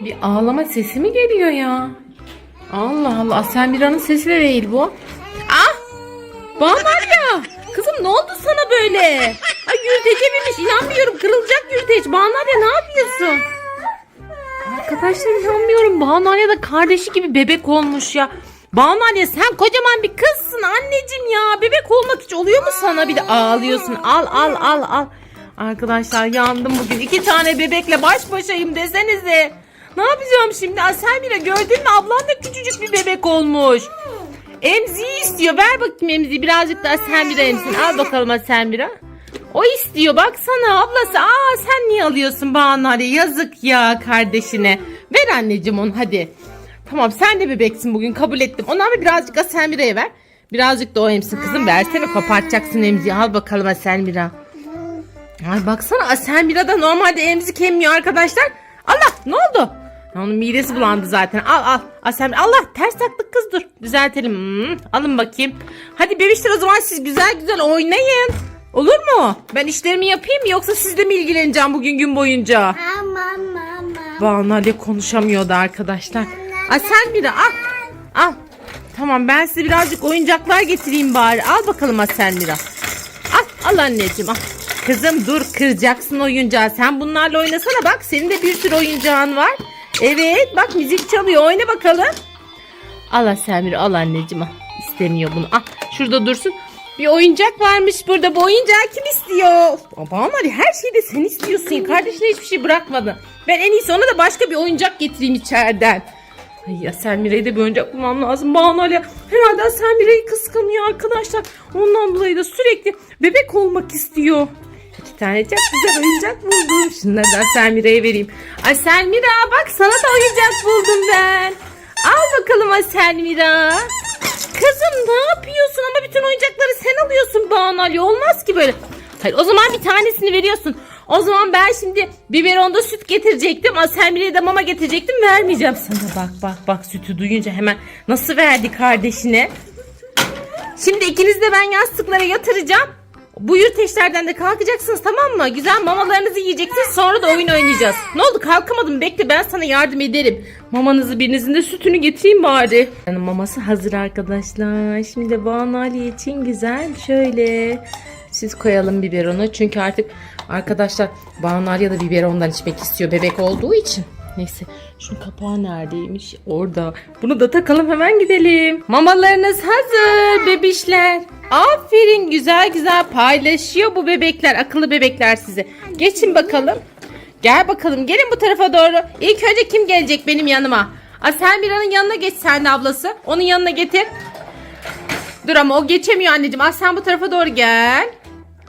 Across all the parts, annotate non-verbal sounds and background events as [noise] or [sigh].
Bir ağlama sesi mi geliyor ya? Allah Allah Aselmira'nın sesi de değil bu. Ah! Bağlar ya. Kızım ne oldu sana böyle? Ay yürütece binmiş inanmıyorum kırılacak yürüteç. Bağlar ya ne yapıyorsun? Arkadaşlar inanmıyorum. Bağnalya da kardeşi gibi bebek olmuş ya. Bağnalya sen kocaman bir kızsın anneciğim ya. Bebek olmak hiç oluyor mu sana? Bir de ağlıyorsun. Al al al al. Arkadaşlar yandım bugün. İki tane bebekle baş başayım desenize. Ne yapacağım şimdi? Aselmira gördün mü? Ablan da küçücük bir bebek olmuş. Emziği istiyor. Ver bakayım emziği. Birazcık daha Aselmira emsin. Al bakalım Aselmira. O istiyor baksana ablası. Aa sen niye alıyorsun Banu Yazık ya kardeşine. Ver anneciğim onu hadi. Tamam sen de bebeksin bugün kabul ettim. Ona ama birazcık Aselmira'ya ver. Birazcık da o emsin kızım. Versene kopartacaksın emziği. Al bakalım Aselmira. Ay baksana Aselmira da normalde emzik emmiyor arkadaşlar. Allah ne oldu? Onun midesi bulandı zaten. Al al. Aselmira Allah ters taktık kız dur. Düzeltelim. Hmm, alın bakayım. Hadi bebişler o zaman siz güzel güzel oynayın. Olur mu? Ben işlerimi yapayım mı yoksa sizle mi ilgileneceğim bugün gün boyunca? Mama mama. Banu konuşamıyordu arkadaşlar. Ay sen biri al. Al. Tamam ben size birazcık oyuncaklar getireyim bari. Al bakalım Aselmira. Al, al anneciğim al. Kızım dur kıracaksın oyuncağı. Sen bunlarla oynasana bak. Senin de bir sürü oyuncağın var. Evet bak müzik çalıyor. Oyna bakalım. Al Aselmira al anneciğim al. İstemiyor bunu. Al şurada dursun. Bir oyuncak varmış burada. Bu oyuncağı kim istiyor? Babam Ali her şeyi de sen istiyorsun. Kardeşine hiçbir şey bırakmadın. Ben en iyisi ona da başka bir oyuncak getireyim içeriden. Ay Aselmire'ye de bir oyuncak bulmam lazım. Banu Ali herhalde Aselmire'yi kıskanıyor arkadaşlar. Ondan dolayı da sürekli bebek olmak istiyor. İki tane çok güzel oyuncak buldum. Şunları da Aselmire'ye vereyim. Aselmira bak sana da oyuncak buldum ben. Al bakalım Aselmira. Kızım ne yapıyorsun ama bütün oyuncakları sen alıyorsun Banu Ali. Olmaz ki böyle. Hayır o zaman bir tanesini veriyorsun. O zaman ben şimdi biberonda süt getirecektim. Aselmire'ye de mama getirecektim. Vermeyeceğim sana. Bak bak bak sütü duyunca hemen nasıl verdi kardeşine. Şimdi ikiniz de ben yastıklara yatıracağım. Bu yürüteçlerden de kalkacaksınız tamam mı? Güzel mamalarınızı yiyeceksiniz sonra da oyun oynayacağız. Ne oldu kalkamadım bekle ben sana yardım ederim. Mamanızı birinizin de sütünü getireyim bari. Yani maması hazır arkadaşlar. Şimdi Banu Ali için güzel şöyle. Siz koyalım biberonu çünkü artık arkadaşlar Banu Ali da biberondan içmek istiyor bebek olduğu için. Neyse şunun kapağı neredeymiş? Orada. Bunu da takalım hemen gidelim. Mamalarınız hazır bebişler. Aferin güzel güzel paylaşıyor bu bebekler. Akıllı bebekler size. Geçin bakalım. Gel bakalım gelin bu tarafa doğru. İlk önce kim gelecek benim yanıma? Aselmira'nın yanına geç sen de ablası. Onun yanına getir. Dur ama o geçemiyor anneciğim. Ah sen bu tarafa doğru gel.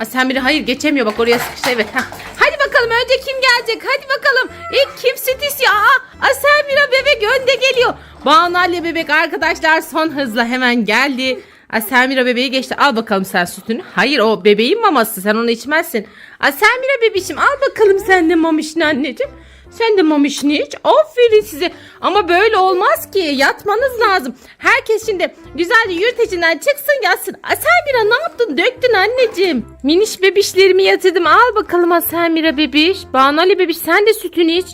Aselmira hayır geçemiyor bak oraya sıkıştı evet. Heh. Bakalım önce kim gelecek? Hadi bakalım. İlk kim süt istiyor? Aa Aselmira bebek önde geliyor. Banu Ali bebek arkadaşlar son hızla hemen geldi. Aselmira bebeği geçti. Al bakalım sen sütünü. Hayır o bebeğin maması. Sen onu içmezsin. Aselmira bebişim al bakalım sen de mamışını anneciğim. Sen de mamişini iç. Aferin size. Ama böyle olmaz ki. Yatmanız lazım. Herkes şimdi güzelce yürütecinden çıksın yatsın. Aselmira ne yaptın? Döktün anneciğim. Miniş bebişlerimi yatırdım. Al bakalım Aselmira bebiş. Banali bebiş sen de sütünü iç.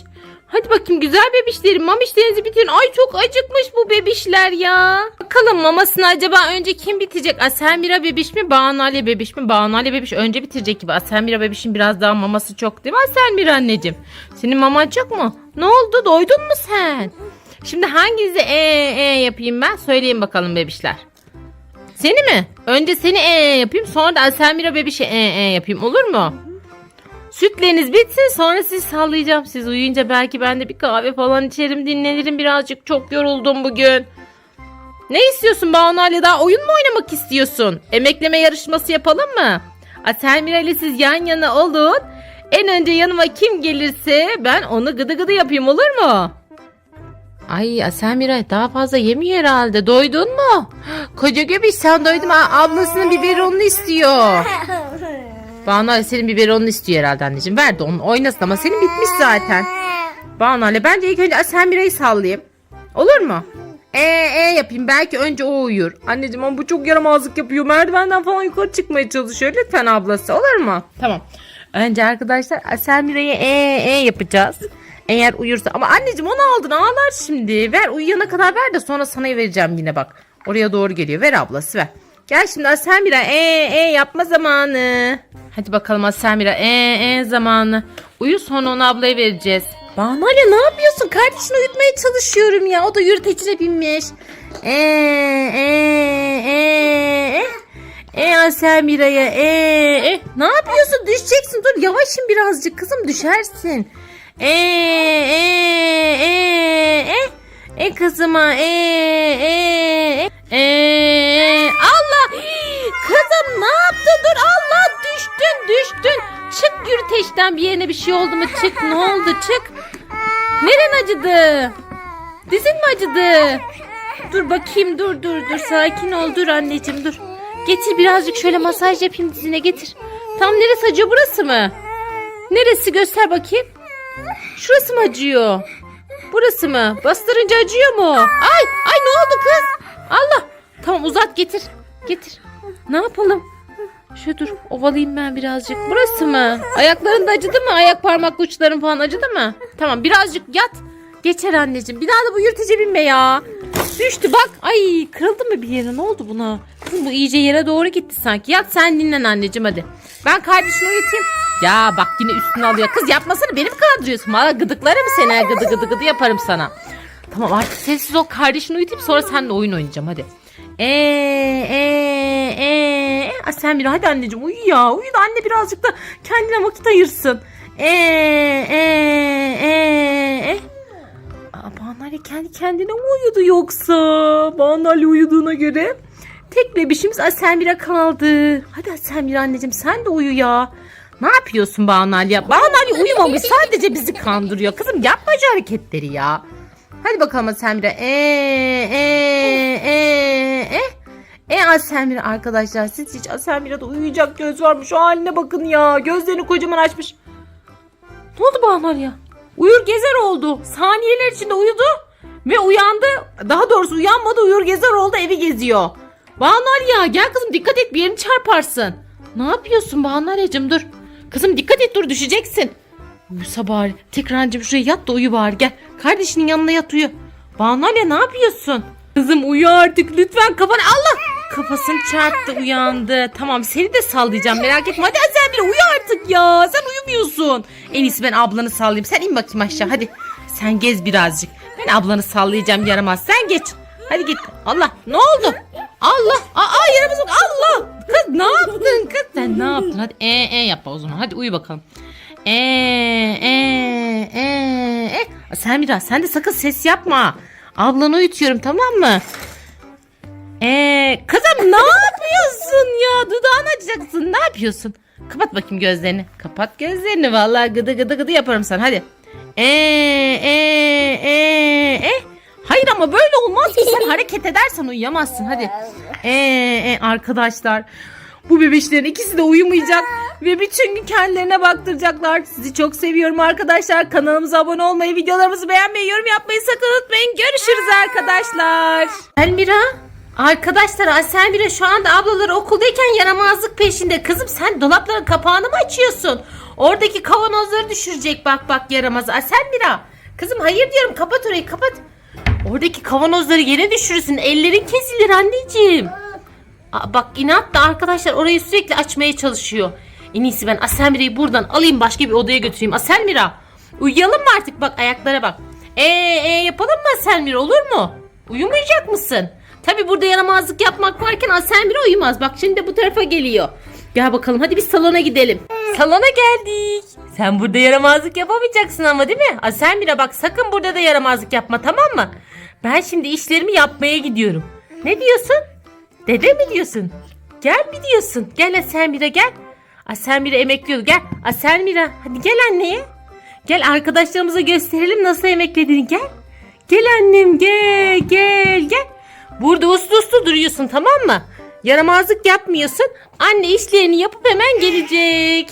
Hadi bakayım güzel bebişlerim. Mamişlerinizi bitirin. Ay çok acıkmış bu bebişler ya. Bakalım mamasını acaba önce kim bitecek? Aselmira bebiş mi? Banali bebiş mi? Banali bebiş önce bitirecek gibi. Aselmira bebişin biraz daha maması çok değil mi Aselmira anneciğim? Senin maman çok mu? Ne oldu? Doydun mu sen? Şimdi hanginize e e yapayım ben? Söyleyin bakalım bebişler. Seni mi? Önce seni e e yapayım sonra da Aselmira bebişe e e yapayım olur mu? Sütleriniz bitsin sonra sizi sallayacağım. Siz uyuyunca belki ben de bir kahve falan içerim dinlenirim birazcık. Çok yoruldum bugün. Ne istiyorsun Banu Ali daha oyun mu oynamak istiyorsun? Emekleme yarışması yapalım mı? Aselmira ile siz yan yana olun. En önce yanıma kim gelirse ben onu gıdı gıdı yapayım olur mu? Ay Aselmira daha fazla yemiyor herhalde. Doydun mu? [gasps] Koca göbeş sen doydun Ablasının biberonunu istiyor. [laughs] Banu senin biberonunu istiyor herhalde anneciğim. Ver de onu oynasın ama senin bitmiş zaten. Banu Ali bence ilk önce Aselmira'yı sallayayım. Olur mu? Ee, ee yapayım. Belki önce o uyur. Anneciğim ama bu çok yaramazlık yapıyor. Merdivenden falan yukarı çıkmaya çalışıyor. Lütfen ablası olur mu? Tamam. Önce arkadaşlar Aselmira'yı ee ee yapacağız. Eğer uyursa ama anneciğim onu aldın ağlar şimdi. Ver uyuyana kadar ver de sonra sana vereceğim yine bak. Oraya doğru geliyor. Ver ablası ver. Gel şimdi Asemira e e yapma zamanı. Hadi bakalım Asemira e e zamanı. Uyu sonra onu ablaya vereceğiz. Banu Ali ne yapıyorsun? Kardeşini uyutmaya çalışıyorum ya. O da yürütecine binmiş. E e e e. E Asemira'ya e e. Ne yapıyorsun? Düşeceksin. Dur yavaşın birazcık kızım düşersin. E e e e. E kızıma e e e. E Allah! Kızım ne yaptın? Dur Allah düştün düştün. Çık yürüteçten bir yerine bir şey oldu mu? Çık ne oldu? Çık. Neren acıdı? Dizin mi acıdı? Dur bakayım dur dur dur sakin ol dur anneciğim dur. Getir birazcık şöyle masaj yapayım dizine getir. Tam neresi acıyor burası mı? Neresi göster bakayım. Şurası mı acıyor? Burası mı? Bastırınca acıyor mu? Ay ay ne oldu kız? Allah. Tamam uzat getir. Getir. Ne yapalım? Şöyle dur ovalayayım ben birazcık. Burası mı? Ayakların da acıdı mı? Ayak parmak uçların falan acıdı mı? Tamam birazcık yat. Geçer anneciğim. Bir daha da bu yırtıcı binme ya. Düştü bak. Ay kırıldı mı bir yere? Ne oldu buna? Bu iyice yere doğru gitti sanki. Yat sen dinlen anneciğim hadi. Ben kardeşini uyutayım. Ya bak yine üstüne alıyor. Kız yapmasana beni mi kandırıyorsun? Bana gıdıklarım seni. Gıdı gıdı gıdı yaparım sana. Tamam artık sessiz ol. Kardeşini uyutayım sonra seninle oyun oynayacağım hadi. Eee eee eee. Aa, sen bir hadi anneciğim uyu ya. Uyu da anne birazcık da kendine vakit ayırsın. Eee eee eee. Aa, Banali kendi kendine mi uyudu yoksa? Banali uyuduğuna göre. Tek bebişimiz Asemira kaldı. Hadi Asemira anneciğim sen de uyu ya. Ne yapıyorsun Banali ya? Banali uyumamış sadece bizi kandırıyor. Kızım yapma şu hareketleri ya. Hadi bakalım Asemira. E e e e. E Asemira arkadaşlar siz hiç Asemira'da uyuyacak göz var mı? Şu haline bakın ya. Gözlerini kocaman açmış. Ne oldu Banal ya? Uyur gezer oldu. Saniyeler içinde uyudu ve uyandı. Daha doğrusu uyanmadı uyur gezer oldu evi geziyor. Banal ya gel kızım dikkat et bir yerini çarparsın. Ne yapıyorsun Banal'cığım dur. Kızım dikkat et dur düşeceksin. Uyusa bari. Tekrarcığım şuraya yat da uyu bari gel. Kardeşinin yanına yat uyu. Banalya ne yapıyorsun? Kızım uyu artık lütfen kafanı Allah. Kafasını çarptı uyandı. Tamam seni de sallayacağım merak etme. Hadi sen bir uyu artık ya. Sen uyumuyorsun. En iyisi ben ablanı sallayayım. Sen in bakayım aşağı hadi. Sen gez birazcık. Ben ablanı sallayacağım yaramaz. Sen geç. Hadi git. Allah ne oldu? Allah. Aa bak. Allah. Kız ne yaptın kız? Sen ne yaptın? Hadi e e yap o zaman. Hadi uyu bakalım. E e e e. Sen biraz sen de sakın ses yapma. Ablanı uyutuyorum tamam mı? Ee, kızım ne yapıyorsun ya? Dudağını açacaksın. Ne yapıyorsun? Kapat bakayım gözlerini. Kapat gözlerini. Vallahi gıdı gıdı gıdı yaparım sana. Hadi. Ee, hareket edersen uyuyamazsın. Hadi. Ee, e, arkadaşlar. Bu bebişlerin ikisi de uyumayacak ve bütün gün kendilerine baktıracaklar. Sizi çok seviyorum arkadaşlar. Kanalımıza abone olmayı, videolarımızı beğenmeyi, yorum yapmayı sakın unutmayın. Görüşürüz arkadaşlar. Elmira. Arkadaşlar Aselmira şu anda ablaları okuldayken yaramazlık peşinde. Kızım sen dolapların kapağını mı açıyorsun? Oradaki kavanozları düşürecek bak bak yaramaz. Aselmira. Kızım hayır diyorum kapat orayı kapat. Oradaki kavanozları yere düşürürsün. Ellerin kesilir anneciğim. Aa, bak inat da arkadaşlar orayı sürekli açmaya çalışıyor. En iyisi ben Aselmira'yı buradan alayım başka bir odaya götüreyim. Aselmira uyuyalım mı artık bak ayaklara bak. Ee, e, yapalım mı Aselmira olur mu? Uyumayacak mısın? Tabi burada yaramazlık yapmak varken Aselmira uyumaz. Bak şimdi de bu tarafa geliyor. Gel bakalım hadi biz salona gidelim. Salona geldik. Sen burada yaramazlık yapamayacaksın ama değil mi? Aselmira bak sakın burada da yaramazlık yapma tamam mı? Ben şimdi işlerimi yapmaya gidiyorum. Ne diyorsun? Dede mi diyorsun? Gel mi diyorsun? Gel Aselmira gel. Aselmira emekliyordu. Gel Aselmira hadi gel anneye. Gel arkadaşlarımıza gösterelim nasıl emeklediğini gel. Gel annem gel gel gel. Burada uslu uslu duruyorsun tamam mı? Yaramazlık yapmıyorsun. Anne işlerini yapıp hemen gelecek.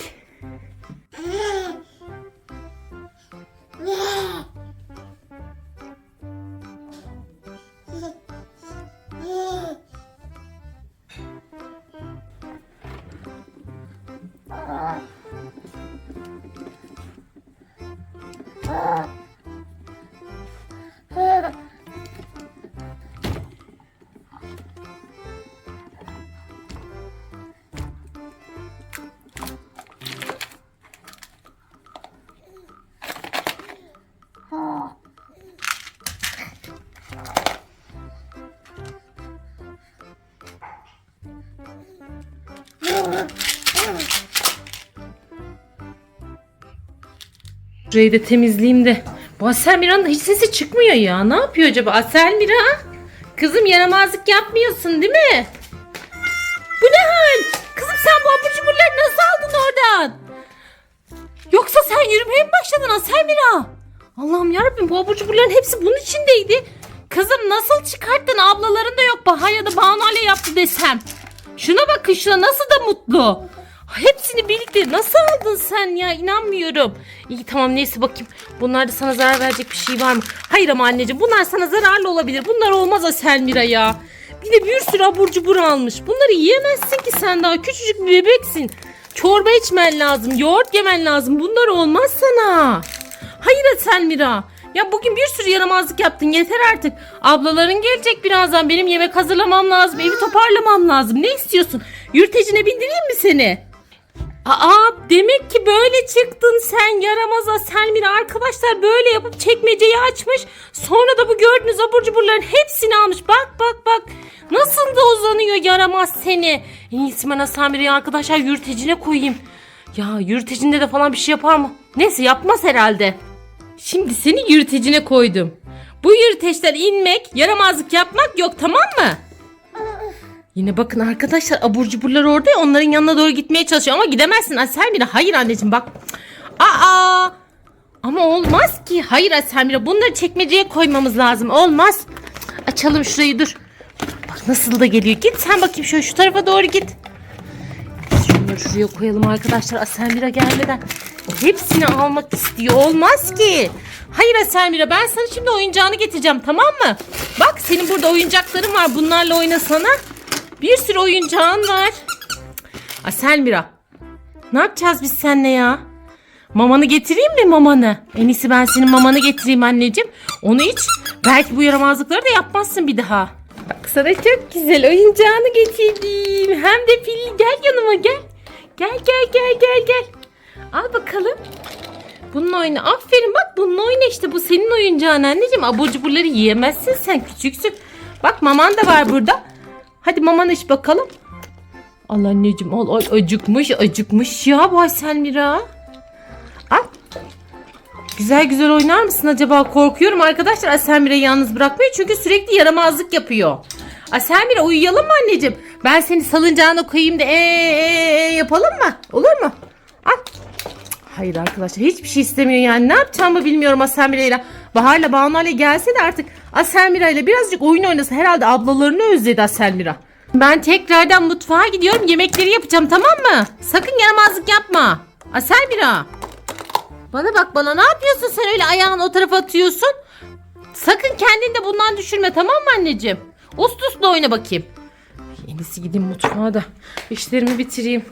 Şurayı da temizleyeyim de. Bu Aselmira'nın da hiç sesi çıkmıyor ya. Ne yapıyor acaba? Aselmira? Kızım yaramazlık yapmıyorsun değil mi? Bu ne hal? Kızım sen bu abur cuburları nasıl aldın oradan? Yoksa sen yürümeye mi başladın Aselmira? Allah'ım yarabbim bu abur cuburların hepsi bunun içindeydi. Kızım nasıl çıkarttın? Ablaların da yok. Bahar ya da Banu Ale yaptı desem. Şuna bakın şuna nasıl da mutlu. Hepsini birlikte nasıl aldın sen ya inanmıyorum. İyi tamam neyse bakayım. Bunlarda sana zarar verecek bir şey var mı? Hayır ama anneciğim bunlar sana zararlı olabilir. Bunlar olmaz Aselmira ya. Bir de bir sürü abur cubur almış. Bunları yiyemezsin ki sen daha küçücük bir bebeksin. Çorba içmen lazım. Yoğurt yemen lazım. Bunlar olmaz sana. Hayır Aselmira. Ya bugün bir sürü yaramazlık yaptın yeter artık. Ablaların gelecek birazdan benim yemek hazırlamam lazım. Evi toparlamam lazım. Ne istiyorsun? Yürütecine bindireyim mi seni? Aa demek ki böyle çıktın sen yaramaza Selmira arkadaşlar böyle yapıp çekmeceyi açmış. Sonra da bu gördüğünüz abur cuburların hepsini almış. Bak bak bak nasıl da uzanıyor yaramaz seni. En iyisi ben Selmira'yı arkadaşlar yürütecine koyayım. Ya yürütecinde de falan bir şey yapar mı? Neyse yapmaz herhalde. Şimdi seni yürütecine koydum. Bu yürüteçten inmek, yaramazlık yapmak yok tamam mı? Yine bakın arkadaşlar abur cuburlar orada ya onların yanına doğru gitmeye çalışıyor ama gidemezsin Aselmira. Hayır anneciğim bak. Aa! Ama olmaz ki. Hayır Aselmira bunları çekmeceye koymamız lazım. Olmaz. Açalım şurayı dur. Bak nasıl da geliyor. Git sen bakayım şöyle şu tarafa doğru git. Şunları şuraya koyalım arkadaşlar Aselmira gelmeden. Hepsini almak istiyor. Olmaz ki. Hayır Aselmira ben sana şimdi oyuncağını getireceğim tamam mı? Bak senin burada oyuncakların var. Bunlarla oynasana. Bir sürü oyuncağın var. Aselmira. Ne yapacağız biz seninle ya? Mamanı getireyim mi mamanı? En iyisi ben senin mamanı getireyim anneciğim. Onu iç. Belki bu yaramazlıkları da yapmazsın bir daha. Bak sana çok güzel oyuncağını getirdim. Hem de pil gel yanıma gel. Gel gel gel gel gel. Al bakalım. Bununla oyna. Aferin bak bununla oyna işte. Bu senin oyuncağın anneciğim. Abur cuburları yiyemezsin sen küçüksün. Bak maman da var burada. Hadi mamanı iç bakalım. Al anneciğim al. Ay, acıkmış acıkmış ya bu Ayselmira. Al. Güzel güzel oynar mısın acaba? Korkuyorum arkadaşlar Aselmira'yı yalnız bırakmayı çünkü sürekli yaramazlık yapıyor. Aselmira uyuyalım mı anneciğim? Ben seni salıncağına koyayım da ee, ee, ee yapalım mı? Olur mu? Al. Hayır arkadaşlar hiçbir şey istemiyor yani. Ne yapacağımı bilmiyorum Aselmira Bahar'la Banu'yla gelse de artık Aselmira ile birazcık oyun oynasa herhalde ablalarını özledi Aselmira. Ben tekrardan mutfağa gidiyorum. Yemekleri yapacağım tamam mı? Sakın yaramazlık yapma. Aselmira. Bana bak bana ne yapıyorsun sen öyle ayağını o tarafa atıyorsun? Sakın kendini de bundan düşürme tamam mı anneciğim? Uslu oyna bakayım. En iyisi gideyim mutfağa da işlerimi bitireyim.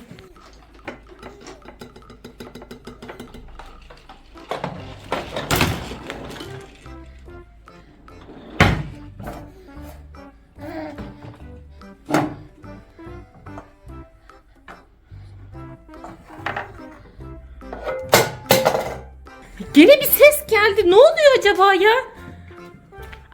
Gene bir ses geldi. Ne oluyor acaba ya?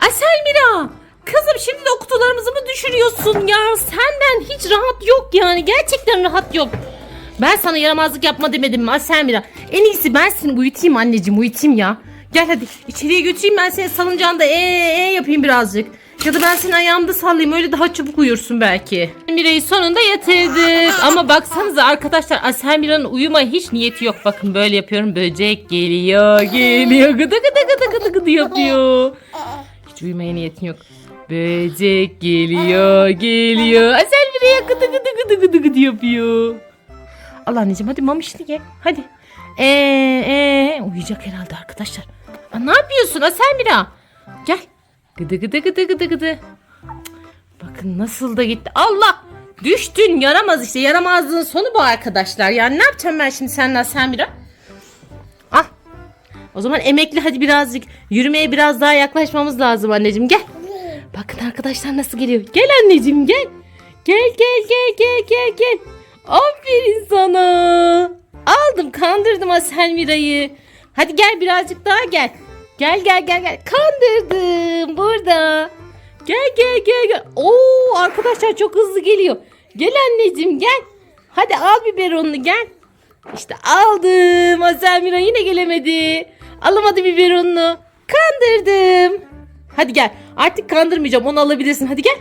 Aselmira. Kızım şimdi de kutularımızı mı düşürüyorsun ya? Senden hiç rahat yok yani. Gerçekten rahat yok. Ben sana yaramazlık yapma demedim mi Aselmira? En iyisi ben seni uyutayım anneciğim uyutayım ya. Gel hadi içeriye götüreyim ben seni salıncağında ee, ee yapayım birazcık. Ya da ben seni ayağımda sallayayım öyle daha çabuk uyursun belki. Mira'yı sonunda yatırdık. Ama baksanıza arkadaşlar Aselmira'nın uyuma hiç niyeti yok. Bakın böyle yapıyorum. Böcek geliyor geliyor. Gıdı gıdı gıdı gıdı gıdı yapıyor. Hiç uyumaya niyetin yok. Böcek geliyor geliyor. Aselmira'ya gıdı gıdı gıdı gıdı gıdı yapıyor. Al anneciğim hadi mamişini ye. Hadi. Ee, ee, uyuyacak herhalde arkadaşlar. Aa, ne yapıyorsun Aselmira? Gel. Gıdı gıdı gıdı gıdı gıdı. Bakın nasıl da gitti. Allah! Düştün yaramaz işte. Yaramazlığın sonu bu arkadaşlar. Yani ne yapacağım ben şimdi seninle Aselmira? Ah. O zaman emekli hadi birazcık yürümeye biraz daha yaklaşmamız lazım anneciğim. Gel. Bakın arkadaşlar nasıl geliyor. Gel anneciğim gel. Gel gel gel gel gel gel. Aferin sana. Aldım kandırdım Aselmira'yı. Hadi gel birazcık daha gel. Gel gel gel gel. Kandırdım burada. Gel gel gel gel. Oo arkadaşlar çok hızlı geliyor. Gel anneciğim gel. Hadi al biberonunu gel. İşte aldım. Aselmira yine gelemedi. Alamadı biberonunu. Kandırdım. Hadi gel. Artık kandırmayacağım. Onu alabilirsin. Hadi gel.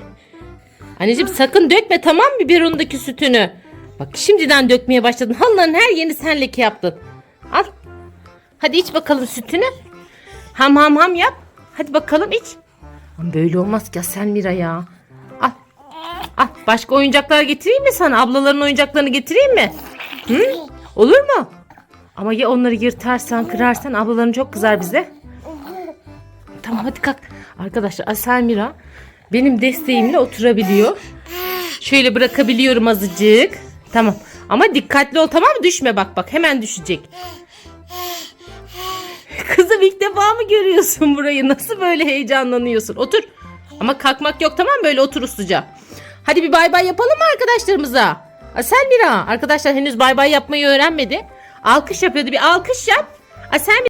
Anneciğim sakın dökme tamam mı biberonundaki sütünü? Bak şimdiden dökmeye başladın. Halının her yerini sen leke yaptın. Al. Hadi iç bakalım sütünü. Ham ham ham yap. Hadi bakalım iç. Ama böyle olmaz ki ya sen Mira ya. Al. Al. Başka oyuncaklar getireyim mi sana? Ablaların oyuncaklarını getireyim mi? Hı? Olur mu? Ama ya onları yırtarsan, kırarsan ablaların çok kızar bize. Tamam hadi kalk. Arkadaşlar Asel Mira benim desteğimle oturabiliyor. Şöyle bırakabiliyorum azıcık. Tamam. Ama dikkatli ol tamam mı? Düşme bak bak hemen düşecek. Kızım ilk defa mı görüyorsun burayı? Nasıl böyle heyecanlanıyorsun? Otur. Ama kalkmak yok tamam? Böyle otur usluca. Hadi bir bay bay yapalım mı arkadaşlarımıza? Asel Mira. Arkadaşlar henüz bay bay yapmayı öğrenmedi. Alkış yapıyordu. Bir alkış yap. Asel Mira.